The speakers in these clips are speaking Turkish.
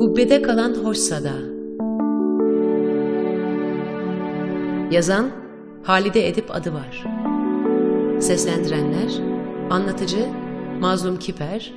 Kubbede kalan hoş sada. Yazan Halide Edip adı var. Seslendirenler Anlatıcı Mazlum Kiper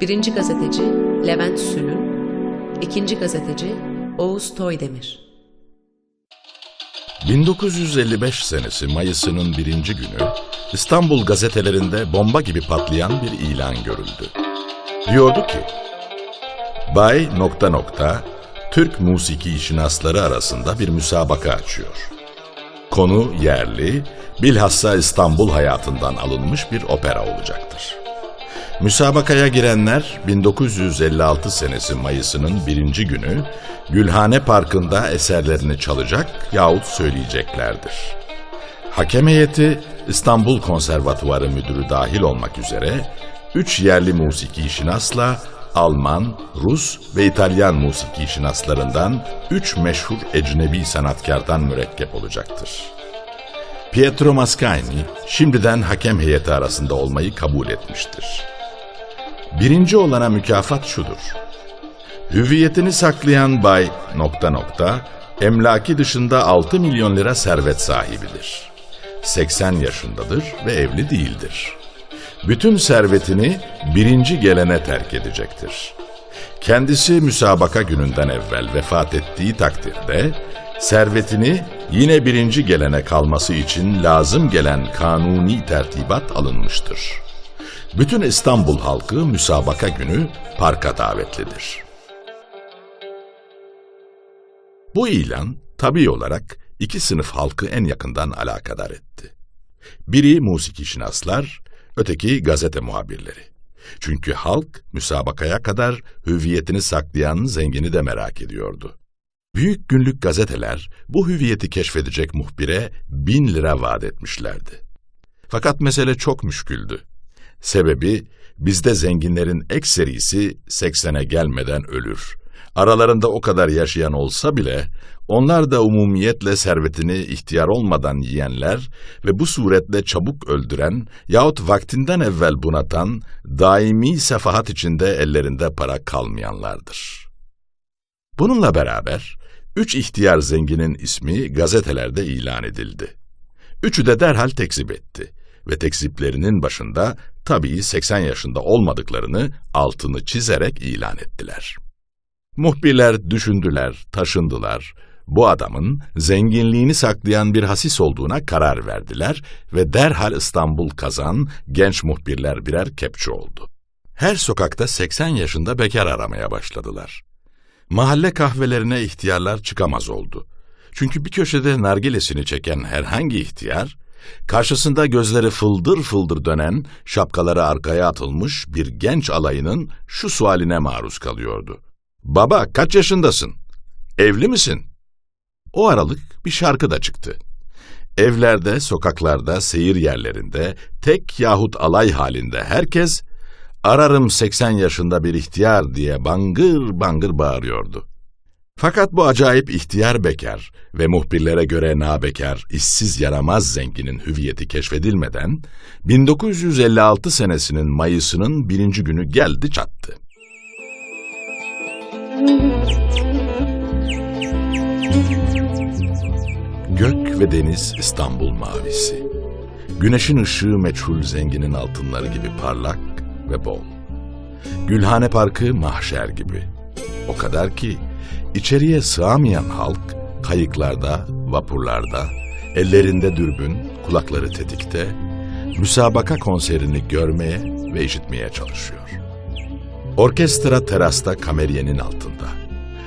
Birinci gazeteci Levent Sülün İkinci gazeteci Oğuz Toydemir 1955 senesi Mayıs'ının birinci günü İstanbul gazetelerinde bomba gibi patlayan bir ilan görüldü. Diyordu ki, Bay nokta nokta Türk musiki şinasları arasında bir müsabaka açıyor. Konu yerli, bilhassa İstanbul hayatından alınmış bir opera olacaktır. Müsabakaya girenler 1956 senesi Mayıs'ının birinci günü Gülhane Parkı'nda eserlerini çalacak yahut söyleyeceklerdir. Hakem heyeti İstanbul Konservatuvarı Müdürü dahil olmak üzere üç yerli musiki şinasla Alman, Rus ve İtalyan musiki şinaslarından üç meşhur ecnebi sanatkardan mürekkep olacaktır. Pietro Mascagni şimdiden hakem heyeti arasında olmayı kabul etmiştir. Birinci olana mükafat şudur. Hüviyetini saklayan bay nokta nokta emlaki dışında 6 milyon lira servet sahibidir. 80 yaşındadır ve evli değildir. Bütün servetini birinci gelene terk edecektir. Kendisi müsabaka gününden evvel vefat ettiği takdirde servetini yine birinci gelene kalması için lazım gelen kanuni tertibat alınmıştır. Bütün İstanbul halkı müsabaka günü parka davetlidir. Bu ilan tabii olarak iki sınıf halkı en yakından alakadar etti. Biri musiki şinaslar, öteki gazete muhabirleri. Çünkü halk müsabakaya kadar hüviyetini saklayan zengini de merak ediyordu. Büyük günlük gazeteler bu hüviyeti keşfedecek muhbire bin lira vaat etmişlerdi. Fakat mesele çok müşküldü. Sebebi bizde zenginlerin ekserisi 80'e gelmeden ölür. Aralarında o kadar yaşayan olsa bile onlar da umumiyetle servetini ihtiyar olmadan yiyenler ve bu suretle çabuk öldüren yahut vaktinden evvel bunatan, daimi sefahat içinde ellerinde para kalmayanlardır. Bununla beraber üç ihtiyar zenginin ismi gazetelerde ilan edildi. Üçü de derhal tekzip etti ve tekziplerinin başında tabii 80 yaşında olmadıklarını altını çizerek ilan ettiler. Muhbirler düşündüler, taşındılar. Bu adamın zenginliğini saklayan bir hasis olduğuna karar verdiler ve derhal İstanbul kazan genç muhbirler birer kepçe oldu. Her sokakta 80 yaşında bekar aramaya başladılar. Mahalle kahvelerine ihtiyarlar çıkamaz oldu. Çünkü bir köşede nargilesini çeken herhangi ihtiyar, karşısında gözleri fıldır fıldır dönen, şapkaları arkaya atılmış bir genç alayının şu sualine maruz kalıyordu. Baba kaç yaşındasın? Evli misin? O aralık bir şarkı da çıktı. Evlerde, sokaklarda, seyir yerlerinde, tek yahut alay halinde herkes ararım 80 yaşında bir ihtiyar diye bangır bangır bağırıyordu. Fakat bu acayip ihtiyar bekar ve muhbirlere göre nabekar, işsiz yaramaz zenginin hüviyeti keşfedilmeden 1956 senesinin Mayıs'ının birinci günü geldi çattı. Gök ve deniz İstanbul mavisi. Güneşin ışığı meçhul zenginin altınları gibi parlak ve bol. Gülhane Parkı mahşer gibi. O kadar ki içeriye sığamayan halk kayıklarda, vapurlarda, ellerinde dürbün, kulakları tetikte, müsabaka konserini görmeye ve işitmeye çalışıyor. Orkestra terasta kameriyenin altında.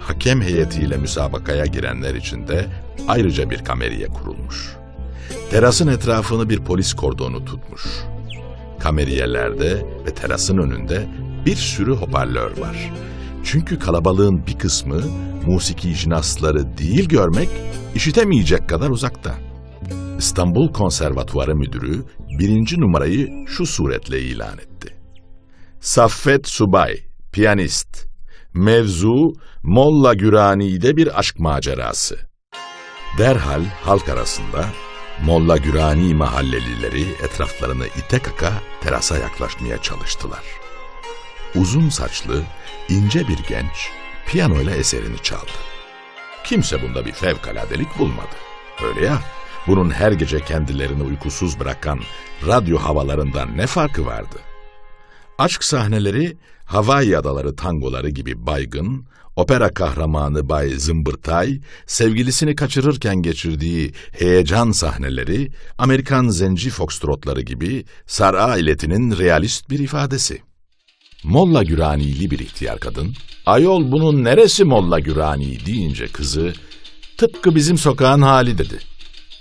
Hakem heyetiyle müsabakaya girenler için de ayrıca bir kameriye kurulmuş. Terasın etrafını bir polis kordonu tutmuş. Kameriyelerde ve terasın önünde bir sürü hoparlör var. Çünkü kalabalığın bir kısmı musiki jinasları değil görmek, işitemeyecek kadar uzakta. İstanbul Konservatuvarı Müdürü birinci numarayı şu suretle ilan etti. Saffet Subay, piyanist. Mevzu Molla Gürani'de bir aşk macerası. Derhal halk arasında Molla Gürani mahallelileri etraflarını ite kaka terasa yaklaşmaya çalıştılar. Uzun saçlı, ince bir genç, piyanoyla eserini çaldı. Kimse bunda bir fevkaladelik bulmadı. Öyle ya, bunun her gece kendilerini uykusuz bırakan radyo havalarından ne farkı vardı? Aşk sahneleri Hawaii adaları tangoları gibi baygın, opera kahramanı Bay Zımbırtay, sevgilisini kaçırırken geçirdiği heyecan sahneleri, Amerikan zenci foxtrotları gibi Sar ailetinin realist bir ifadesi. Molla Gürani'li bir ihtiyar kadın, ayol bunun neresi Molla Gürani deyince kızı, tıpkı bizim sokağın hali dedi.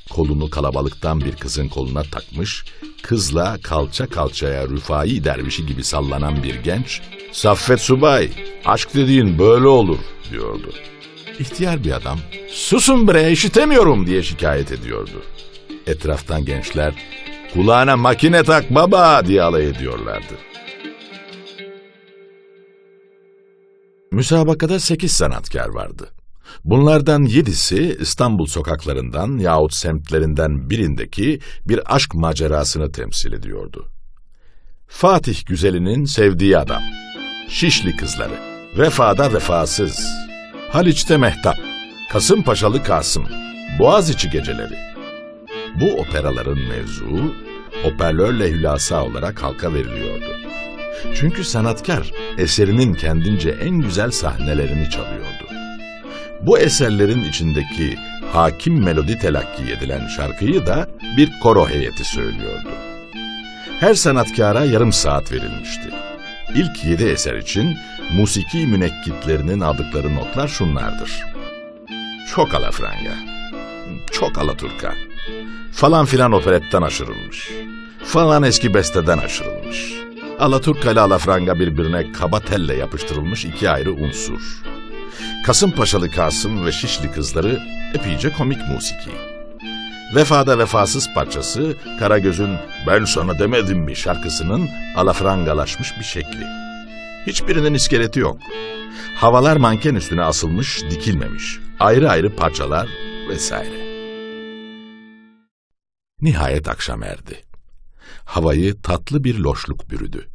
Kolunu kalabalıktan bir kızın koluna takmış, kızla kalça kalçaya Rüfai dervişi gibi sallanan bir genç, Saffet Subay, aşk dediğin böyle olur diyordu. İhtiyar bir adam, susun bre işitemiyorum diye şikayet ediyordu. Etraftan gençler, kulağına makine tak baba diye alay ediyorlardı. Müsabakada sekiz sanatkar vardı. Bunlardan yedisi İstanbul sokaklarından yahut semtlerinden birindeki bir aşk macerasını temsil ediyordu. Fatih Güzeli'nin sevdiği adam, Şişli kızları, Vefada vefasız, Haliç'te Mehtap, Kasımpaşalı Kasım, Boğaziçi geceleri. Bu operaların mevzuu, hoparlörle hülasa olarak halka veriliyordu. Çünkü sanatkar eserinin kendince en güzel sahnelerini çalıyordu. Bu eserlerin içindeki hakim melodi telakki edilen şarkıyı da bir koro heyeti söylüyordu. Her sanatkara yarım saat verilmişti. İlk yedi eser için musiki münekkitlerinin aldıkları notlar şunlardır. Çok alafranga, çok alaturka, falan filan operetten aşırılmış, falan eski besteden aşırılmış. Alaturka ile alafranga birbirine kaba telle yapıştırılmış iki ayrı unsur. Kasımpaşalı Kasım ve Şişli kızları epeyce komik musiki. Vefada vefasız parçası Karagöz'ün Ben sana demedim mi şarkısının alafrangalaşmış bir şekli. Hiçbirinin iskeleti yok. Havalar manken üstüne asılmış, dikilmemiş. Ayrı ayrı parçalar vesaire. Nihayet akşam erdi. Havayı tatlı bir loşluk bürüdü.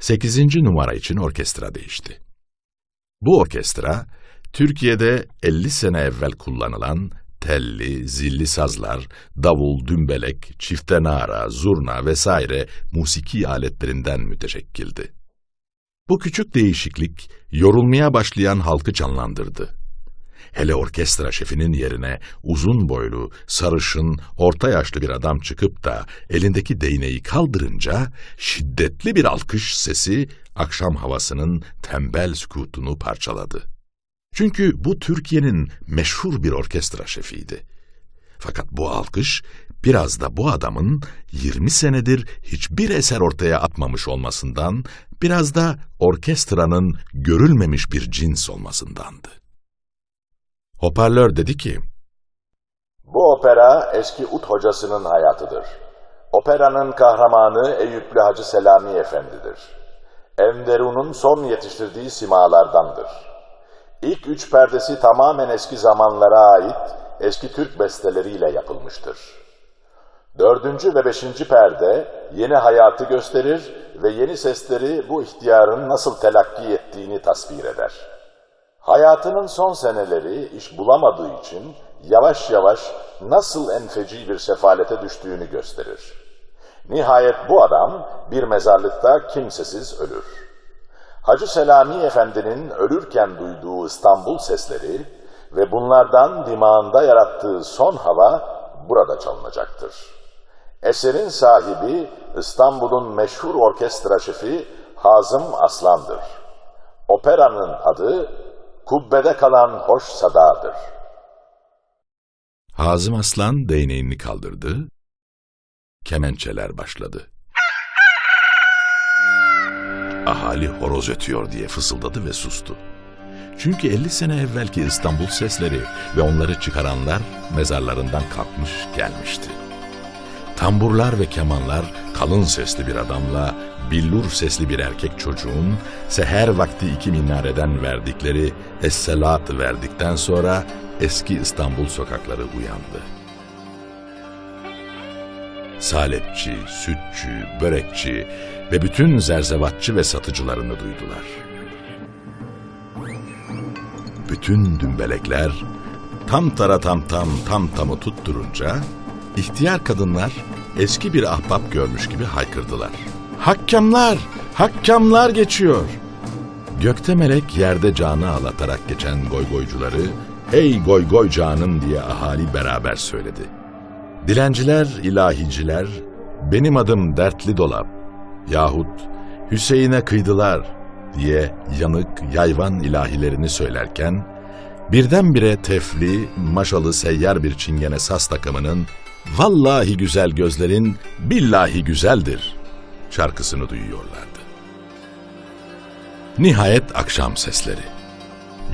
Sekizinci numara için orkestra değişti. Bu orkestra, Türkiye'de 50 sene evvel kullanılan telli, zilli sazlar, davul, dümbelek, çifte nara, zurna vesaire musiki aletlerinden müteşekkildi. Bu küçük değişiklik yorulmaya başlayan halkı canlandırdı. Hele orkestra şefinin yerine uzun boylu, sarışın, orta yaşlı bir adam çıkıp da elindeki değneği kaldırınca şiddetli bir alkış sesi akşam havasının tembel sükutunu parçaladı. Çünkü bu Türkiye'nin meşhur bir orkestra şefiydi. Fakat bu alkış biraz da bu adamın 20 senedir hiçbir eser ortaya atmamış olmasından, biraz da orkestranın görülmemiş bir cins olmasındandı. Hoparlör dedi ki, Bu opera eski ut hocasının hayatıdır. Operanın kahramanı Eyüplü Hacı Selami Efendi'dir. Enderun'un son yetiştirdiği simalardandır. İlk üç perdesi tamamen eski zamanlara ait eski Türk besteleriyle yapılmıştır. Dördüncü ve beşinci perde yeni hayatı gösterir ve yeni sesleri bu ihtiyarın nasıl telakki ettiğini tasvir eder. Hayatının son seneleri iş bulamadığı için yavaş yavaş nasıl en feci bir sefalete düştüğünü gösterir. Nihayet bu adam bir mezarlıkta kimsesiz ölür. Hacı Selami Efendi'nin ölürken duyduğu İstanbul sesleri ve bunlardan dimağında yarattığı son hava burada çalınacaktır. Eserin sahibi İstanbul'un meşhur orkestra şefi Hazım Aslan'dır. Operanın adı Kubbede kalan hoş sadadır. Hazım Aslan değneğini kaldırdı, kemençeler başladı. Ahali horoz ötüyor diye fısıldadı ve sustu. Çünkü 50 sene evvelki İstanbul sesleri ve onları çıkaranlar mezarlarından kalkmış gelmişti. Tamburlar ve kemanlar kalın sesli bir adamla billur sesli bir erkek çocuğun seher vakti iki minareden verdikleri esselat verdikten sonra eski İstanbul sokakları uyandı. Salepçi, sütçü, börekçi ve bütün zerzevatçı ve satıcılarını duydular. bütün dümbelekler tam tara tam tam tam tamı tutturunca ihtiyar kadınlar eski bir ahbap görmüş gibi haykırdılar. Hakkamlar! Hakkamlar geçiyor! Gökte melek yerde canı ağlatarak geçen goygoycuları hey goy goy canım diye ahali beraber söyledi. Dilenciler, ilahiciler, benim adım dertli dolap yahut Hüseyin'e kıydılar diye yanık yayvan ilahilerini söylerken birdenbire tefli, maşalı seyyar bir çingene saz takımının vallahi güzel gözlerin billahi güzeldir şarkısını duyuyorlardı. Nihayet akşam sesleri.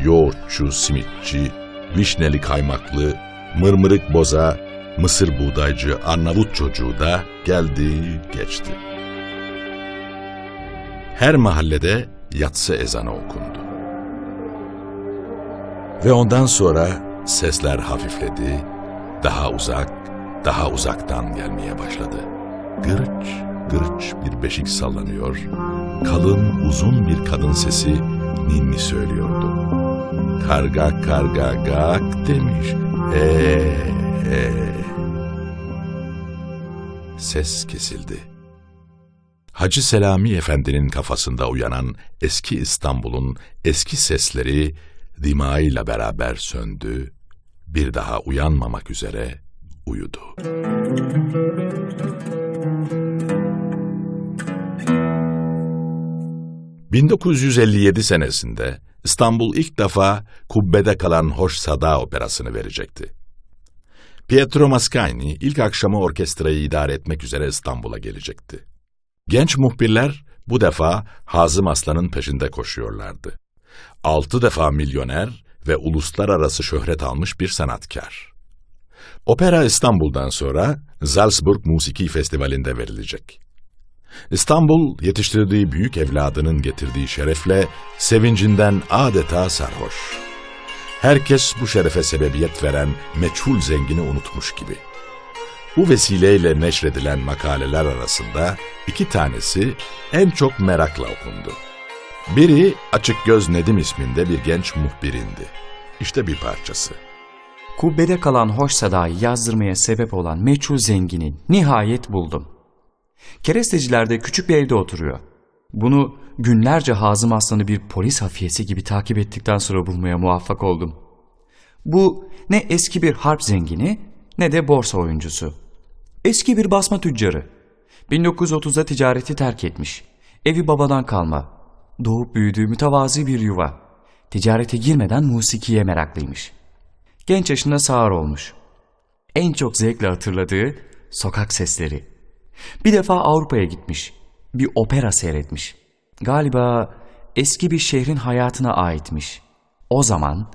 Yoğurtçu, simitçi, vişneli kaymaklı, mırmırık boza, mısır buğdaycı, Arnavut çocuğu da geldi geçti. Her mahallede yatsı ezanı okundu. Ve ondan sonra sesler hafifledi, daha uzak, daha uzaktan gelmeye başladı. Gırç, gırç bir beşik sallanıyor, kalın uzun bir kadın sesi ninni söylüyordu. Karga karga gak demiş, ee, ee. Ses kesildi. Hacı Selami Efendi'nin kafasında uyanan eski İstanbul'un eski sesleri dimağıyla beraber söndü, bir daha uyanmamak üzere uyudu. ...1957 senesinde İstanbul ilk defa kubbede kalan Hoş Sada operasını verecekti. Pietro Mascagni ilk akşamı orkestrayı idare etmek üzere İstanbul'a gelecekti. Genç muhbirler bu defa Hazım Aslan'ın peşinde koşuyorlardı. Altı defa milyoner ve uluslararası şöhret almış bir sanatkar. Opera İstanbul'dan sonra Salzburg Musiki Festivali'nde verilecek. İstanbul yetiştirdiği büyük evladının getirdiği şerefle sevincinden adeta sarhoş. Herkes bu şerefe sebebiyet veren meçhul zengini unutmuş gibi. Bu vesileyle neşredilen makaleler arasında iki tanesi en çok merakla okundu. Biri Açık Göz Nedim isminde bir genç muhbirindi. İşte bir parçası. Kubbede kalan hoş sadayı yazdırmaya sebep olan meçhul zengini nihayet buldum. Kerestecilerde küçük bir evde oturuyor. Bunu günlerce Hazım Aslan'ı bir polis hafiyesi gibi takip ettikten sonra bulmaya muvaffak oldum. Bu ne eski bir harp zengini ne de borsa oyuncusu. Eski bir basma tüccarı. 1930'da ticareti terk etmiş. Evi babadan kalma. Doğup büyüdüğü mütevazi bir yuva. Ticarete girmeden musikiye meraklıymış. Genç yaşında sağır olmuş. En çok zevkle hatırladığı sokak sesleri. Bir defa Avrupa'ya gitmiş. Bir opera seyretmiş. Galiba eski bir şehrin hayatına aitmiş. O zaman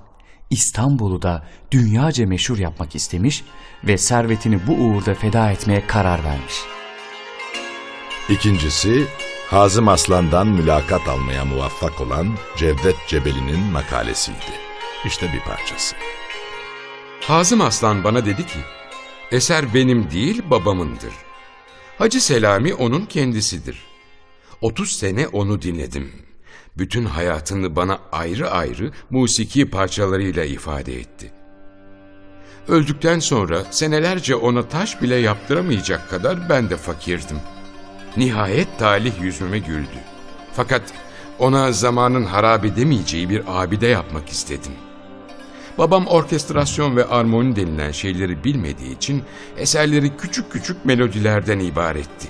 İstanbul'u da dünyaca meşhur yapmak istemiş ve servetini bu uğurda feda etmeye karar vermiş. İkincisi, Hazım Aslan'dan mülakat almaya muvaffak olan Cevdet Cebeli'nin makalesiydi. İşte bir parçası. Hazım Aslan bana dedi ki, eser benim değil babamındır. Hacı Selami onun kendisidir. 30 sene onu dinledim. Bütün hayatını bana ayrı ayrı musiki parçalarıyla ifade etti. Öldükten sonra senelerce ona taş bile yaptıramayacak kadar ben de fakirdim. Nihayet talih yüzüme güldü. Fakat ona zamanın harap edemeyeceği bir abide yapmak istedim. Babam orkestrasyon ve armoni denilen şeyleri bilmediği için eserleri küçük küçük melodilerden ibaretti.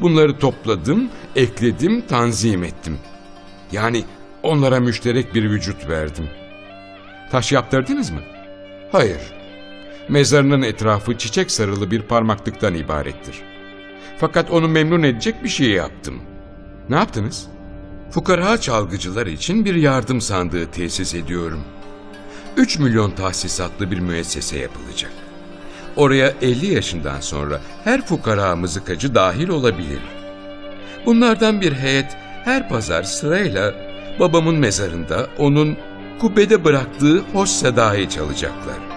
Bunları topladım, ekledim, tanzim ettim. Yani onlara müşterek bir vücut verdim. Taş yaptırdınız mı? Hayır. Mezarının etrafı çiçek sarılı bir parmaklıktan ibarettir. Fakat onu memnun edecek bir şey yaptım. Ne yaptınız? Fukara çalgıcılar için bir yardım sandığı tesis ediyorum. 3 milyon tahsisatlı bir müessese yapılacak. Oraya 50 yaşından sonra her fukara mızıkacı dahil olabilir. Bunlardan bir heyet her pazar sırayla babamın mezarında onun kubbede bıraktığı hoş sedayı çalacaklar.